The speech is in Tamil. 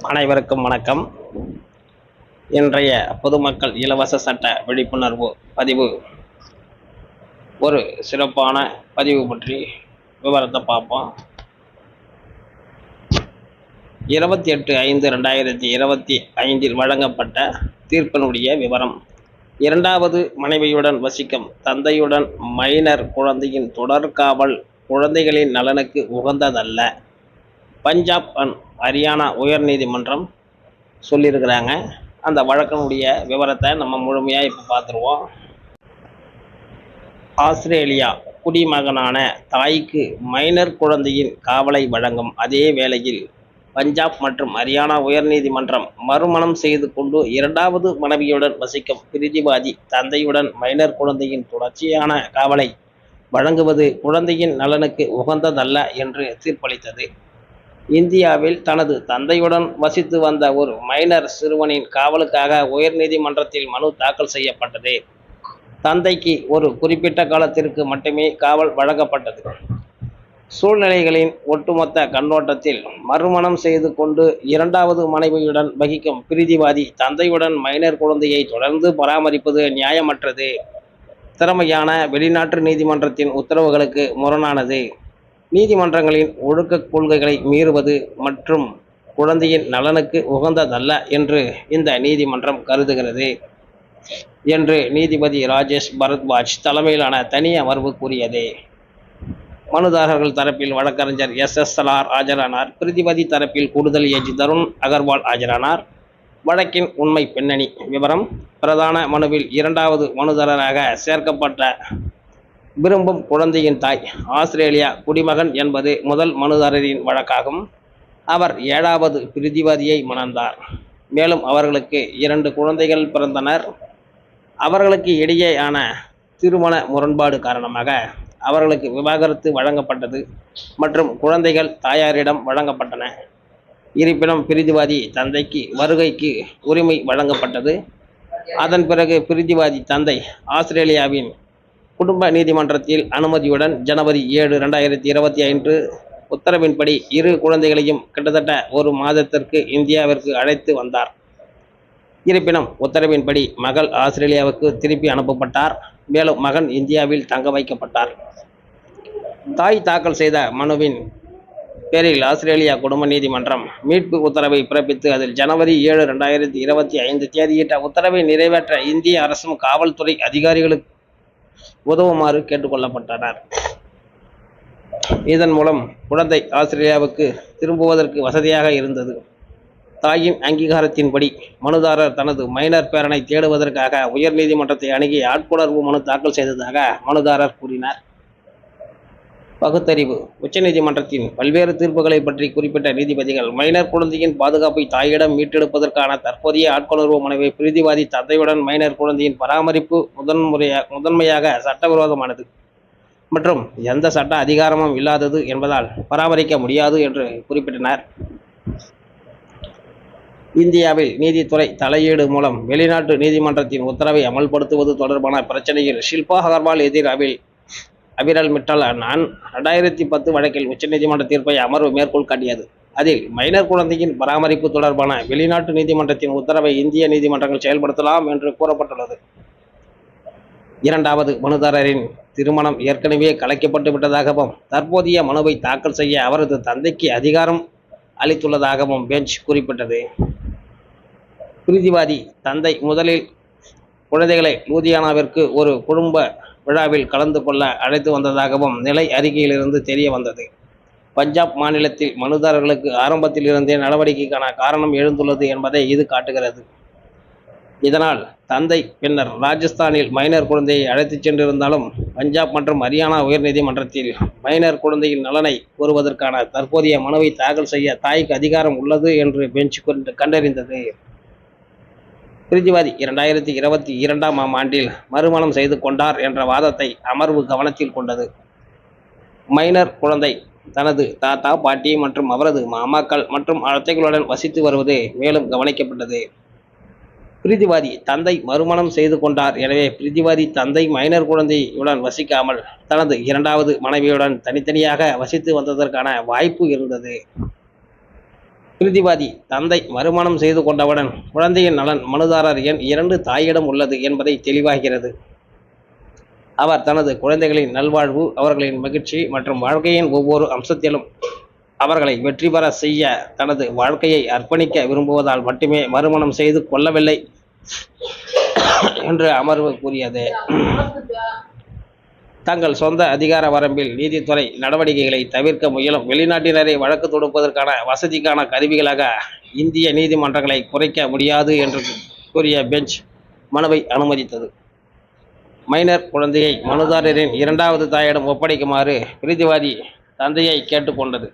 அனைவருக்கும் வணக்கம். இன்றைய பொதுமக்கள் இலவச சட்ட விழிப்புணர்வு பதிவு. ஒரு சிறப்பான பதிவு பற்றி விவரத்தை பார்ப்போம். இருபத்தி எட்டு ஐந்து ரெண்டாயிரத்தி இருபத்தி ஐந்தில் வழங்கப்பட்ட தீர்ப்பினுடைய விவரம். இரண்டாவது மனைவியுடன் வசிக்கும் தந்தையுடன் மைனர் குழந்தையின் தொடர்காவல் குழந்தைகளின் நலனுக்கு உகந்ததல்ல. பஞ்சாப் அண்ட் ஹரியானா உயர்நீதிமன்றம் சொல்லியிருக்கிறாங்க. அந்த வழக்கினுடைய விவரத்தை நம்ம முழுமையாக இப்போ பார்த்துருவோம். ஆஸ்திரேலியா குடிமகனான தாய்க்கு மைனர் குழந்தையின் காவலை வழங்கும் அதே வேளையில் பஞ்சாப் மற்றும் ஹரியானா உயர்நீதிமன்றம் மறுமணம் செய்து கொண்டு இரண்டாவது மனைவியுடன் வசிக்கும் பிரிதிவாதி தந்தையுடன் மைனர் குழந்தையின் தொடர்ச்சியான காவலை வழங்குவது குழந்தையின் நலனுக்கு உகந்ததல்ல என்று தீர்ப்பளித்தது. இந்தியாவில் தனது தந்தையுடன் வசித்து வந்த ஒரு மைனர் சிறுவனின் காவலுக்காக உயர்நீதிமன்றத்தில் மனு தாக்கல் செய்யப்பட்டது. தந்தைக்கு ஒரு குறிப்பிட்ட காலத்திற்கு மட்டுமே காவல் வழங்கப்பட்டது. சூழ்நிலைகளின் ஒட்டுமொத்த கண்ணோட்டத்தில் மறுமணம் செய்து கொண்டு இரண்டாவது மனைவியுடன் வகிக்கும் பிரீதிவாதி தந்தையுடன் மைனர் குழந்தையை தொடர்ந்து பராமரிப்பது நியாயமற்றது. திறமையான வெளிநாட்டு நீதிமன்றத்தின் உத்தரவுகளுக்கு முரணானது. நீதிமன்றங்களின் ஒழுக்கக் கொள்கைகளை மீறுவது மற்றும் குழந்தையின் நலனுக்கு உகந்ததல்ல என்று இந்த நீதிமன்றம் கருதுகிறது என்று நீதிபதி ராஜேஷ் பரத்வாஜ் தலைமையிலான தனி அமர்வு கூறியது. மனுதாரர்கள் தரப்பில் வழக்கறிஞர் எஸ். எஸ். எல்ஆர் ஆஜரானார். பிரதிபதி தரப்பில் கூடுதல் ஏஜ் தருண் அகர்வால் ஆஜரானார். வழக்கின் உண்மை பின்னணி விவரம் பிரதான மனுவில் இரண்டாவது மனுதாரராக சேர்க்கப்பட்ட விரும்பும் குழந்தையின் தாய் ஆஸ்திரேலியா குடிமகன் என்பது முதல் மனுதாரரின் வழக்காகும். அவர் ஏழாவது பிரிதிவாதியை மணந்தார். மேலும் அவர்களுக்கு இரண்டு குழந்தைகள் பிறந்தனர். அவர்களுக்கு இடையேயான திருமண முரண்பாடு காரணமாக அவர்களுக்கு விவாகரத்து வழங்கப்பட்டது மற்றும் குழந்தைகள் தாயாரிடம் வழங்கப்பட்டன. இருப்பினும் பிரிதிவாதி தந்தைக்கு வருகைக்கு உரிமை வழங்கப்பட்டது. அதன் பிறகு பிரிதிவாதி தந்தை ஆஸ்திரேலியாவின் குடும்ப நீதிமன்றத்தில் அனுமதியுடன் ஜனவரி ஏழு ரெண்டாயிரத்தி இருபத்தி ஐந்து உத்தரவின்படி இரு குழந்தைகளையும் கிட்டத்தட்ட ஒரு மாதத்திற்கு இந்தியாவிற்கு அழைத்து வந்தார். இருப்பினும் உத்தரவின்படி மகள் ஆஸ்திரேலியாவுக்கு திருப்பி அனுப்பப்பட்டார். மேலும் மகன் இந்தியாவில் தங்க வைக்கப்பட்டார். தாய் தாக்கல் செய்த மனுவின் பேரில் ஆஸ்திரேலியா குடும்ப நீதிமன்றம் மீட்பு உத்தரவை பிறப்பித்து அதில் ஜனவரி ஏழு ரெண்டாயிரத்தி இருபத்தி ஐந்து தேதியிட்ட உத்தரவை நிறைவேற்ற இந்திய அரசும் காவல்துறை அதிகாரிகளுக்கு உதவுமாறு கேட்டுக்கொள்ளப்பட்டனர். இதன் மூலம் குழந்தை ஆஸ்திரேலியாவுக்கு திரும்புவதற்கு வசதியாக இருந்தது. தாயின் அங்கீகாரத்தின்படி மனுதாரர் தனது மைனர் பேரனை தேடுவதற்காக உயர்நீதிமன்றத்தை அணுகி ஆட்கொணர்வு மனு தாக்கல் செய்ததாக மனுதாரர் கூறினார். பகுத்தறிவு. உச்சநீதிமன்றத்தின் பல்வேறு தீர்ப்புகளை பற்றி குறிப்பிட்ட நீதிபதிகள் மைனர் குழந்தையின் பாதுகாப்பை தாயிடம் மீட்டெடுப்பதற்கான தற்போதைய ஆட்கொணர்வு மனுவை பிரதிவாதி தந்தையுடன் மைனர் குழந்தையின் பராமரிப்பு முதன்முறையாக முதன்மையாக சட்டவிரோதமானது. மற்றும் எந்த சட்ட அதிகாரமும் இல்லாதது என்பதால் பராமரிக்க முடியாது என்று குறிப்பிட்டனர். இந்தியாவில் நீதித்துறை தலையீடு மூலம் வெளிநாட்டு நீதிமன்றத்தின் உத்தரவை அமல்படுத்துவது தொடர்பான பிரச்சனையில் ஷில்பா அகர்வால் எதிராவில் அபிரல் மிட்டல் நான் ரெண்டாயிரத்தி பத்து வழக்கில் உச்சநீதிமன்ற தீர்ப்பை அமர்வு மேற்கோள் காட்டியது. அதில் மைனர் குழந்தையின் பராமரிப்பு தொடர்பான வெளிநாட்டு நீதிமன்றத்தின் உத்தரவை இந்திய நீதிமன்றங்கள் செயல்படுத்தலாம் என்று கூறப்பட்டுள்ளது. இரண்டாவது மனுதாரரின் திருமணம் ஏற்கனவே கலைக்கப்பட்டு விட்டதாகவும் தற்போதைய மனுவை தாக்கல் செய்ய அவரது தந்தைக்கு அதிகாரம் அளித்துள்ளதாகவும் பெஞ்ச் குறிப்பிட்டது. பிரீதிவாதி தந்தை முதலில் குழந்தைகளை லூதியானாவிற்கு ஒரு குடும்ப விழாவில் கலந்து கொள்ள அழைத்து வந்ததாகவும் நிலை அறிக்கையிலிருந்து தெரிய வந்தது. பஞ்சாப் மாநிலத்தில் மனுதாரர்களுக்கு ஆரம்பத்தில் இருந்தே நடவடிக்கைக்கான காரணம் எழுந்துள்ளது என்பதை இது காட்டுகிறது. இதனால் தந்தை பின்னர் ராஜஸ்தானில் மைனர் குழந்தையை அழைத்துச் சென்றிருந்தாலும் பஞ்சாப் மற்றும் ஹரியானா உயர்நீதிமன்றத்தில் மைனர் குழந்தையின் நலனை கோருவதற்கான தற்போதைய மனுவை தாக்கல் செய்ய தாய்க்கு அதிகாரம் உள்ளது என்று பெஞ்ச் கண்டறிந்தது. பிரதிவாதி இரண்டாயிரத்தி இருபத்தி இரண்டாம் ஆம் ஆண்டில் மறுமணம் செய்து கொண்டார் என்ற வாதத்தை அமர்வு கவனத்தில் கொண்டது. மைனர் குழந்தை தனது தாத்தா பாட்டி மற்றும் அவரது மாமாக்கள் மற்றும் அத்தைகளுடன் வசித்து வருவது மேலும் கவனிக்கப்பட்டது. பிரிதிவாதி தந்தை மறுமணம் செய்து கொண்டார். எனவே பிரீதிவாதி தந்தை மைனர் குழந்தையுடன் வசிக்காமல் தனது இரண்டாவது மனைவியுடன் தனித்தனியாக வசித்து வந்ததற்கான வாய்ப்பு இருந்தது. பிரதிவாதி தந்தை மறுமணம் செய்து கொண்டவுடன் குழந்தையின் நலன் மனுதாரர் எண் இரண்டு தாயிடம் உள்ளது என்பதை தெளிவாகிறது. அவர் தனது குழந்தைகளின் நல்வாழ்வு அவர்களின் மகிழ்ச்சி மற்றும் வாழ்க்கையின் ஒவ்வொரு அம்சத்திலும் அவர்களை வெற்றி பெற செய்ய தனது வாழ்க்கையை அர்ப்பணிக்க விரும்புவதால் மட்டுமே மறுமணம் செய்து கொள்ளவில்லை என்று அமர்வு கூறியது. தங்கள் சொந்த அதிகார வரம்பில் நீதித்துறை நடவடிக்கைகளை தவிர்க்க முயலும். வெளிநாட்டினரை வழக்கு தொடுப்பதற்கான வசதிக்கான கருவிகளாக இந்திய நீதிமன்றங்களை குறைக்க முடியாது என்று கூறிய பெஞ்ச் மனுவை அனுமதித்தது. மைனர் குழந்தையை மனுதாரரின் இரண்டாவது தாயிடம் ஒப்படைக்குமாறு பிரீதிவாதி தந்தையை கேட்டுக்கொண்டது.